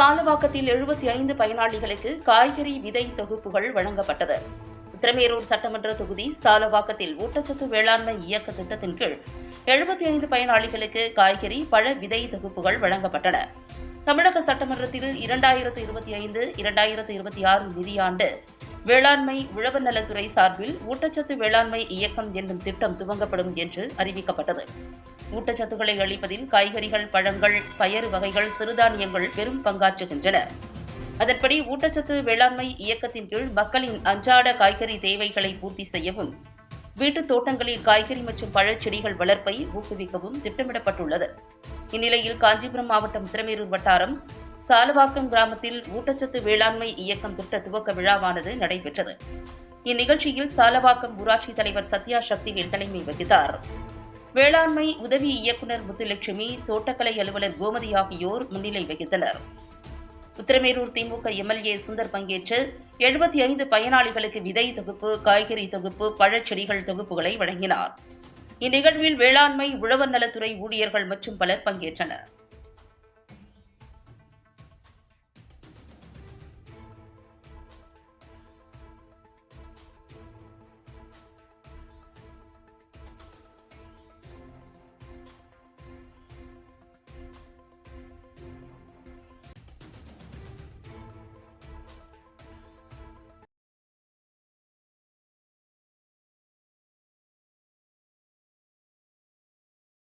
சாலவாக்கத்தில் எழுபத்தி ஐந்து பயனாளிகளுக்கு காய்கறி விதை தொகுப்புகள் வழங்கப்பட்டது. உத்திரமேரூர் சட்டமன்ற தொகுதி சாலவாக்கத்தில் ஊட்டச்சத்து வேளாண்மை இயக்க திட்டத்தின் கீழ் எழுபத்தி ஐந்து பயனாளிகளுக்கு காய்கறி பழ விதை தொகுப்புகள் வழங்கப்பட்டன. தமிழக சட்டமன்றத்தில் இரண்டாயிரத்து இருபத்தி ஐந்து இரண்டாயிரத்து இருபத்தி ஆறு நிதியாண்டு வேளாண்மை உழவர் நலத்துறை சார்பில் ஊட்டச்சத்து வேளாண்மை இயக்கம் என்னும் திட்டம் துவங்கப்படும் என்று அறிவிக்கப்பட்டது. ஊட்டச்சத்துக்களை அளிப்பதில் காய்கறிகள் பழங்கள் பயறு வகைகள் சிறுதானியங்கள் பெரும் பங்காற்றுகின்றன. அதன்படி ஊட்டச்சத்து வேளாண்மை இயக்கத்தின் கீழ் மக்களின் அன்றாட காய்கறி தேவைகளை பூர்த்தி செய்யவும் வீட்டுத் தோட்டங்களில் காய்கறி மற்றும் பழச்செடிகள் வளர்ப்பை ஊக்குவிக்கவும் திட்டமிடப்பட்டுள்ளது. இந்நிலையில் காஞ்சிபுரம் மாவட்டம் திருமேரூர் வட்டாரம் சாலவாக்கம் கிராமத்தில் ஊட்டச்சத்து வேளாண்மை இயக்கம் திட்ட துவக்க விழாவானது நடைபெற்றது. இந்நிகழ்ச்சியில் சாலவாக்கம் ஊராட்சி தலைவர் சத்யா சக்திவேல் தலைமை வகித்தார். வேளாண்மை உதவி இயக்குநர் முத்துலட்சுமி தோட்டக்கலை அலுவலர் கோமதி ஆகியோர் முன்னிலை வகித்தனர். உத்திரமேரூர் திமுக எம்எல்ஏ சுந்தர் பங்கேற்று எழுபத்தி ஐந்து பயனாளிகளுக்கு விதை தொகுப்பு காய்கறி தொகுப்பு பழச்செடிகள் தொகுப்புகளை வழங்கினார். இந்நிகழ்வில் வேளாண்மை உழவர் நலத்துறை ஊழியர்கள் மற்றும் பலர் பங்கேற்றனர்.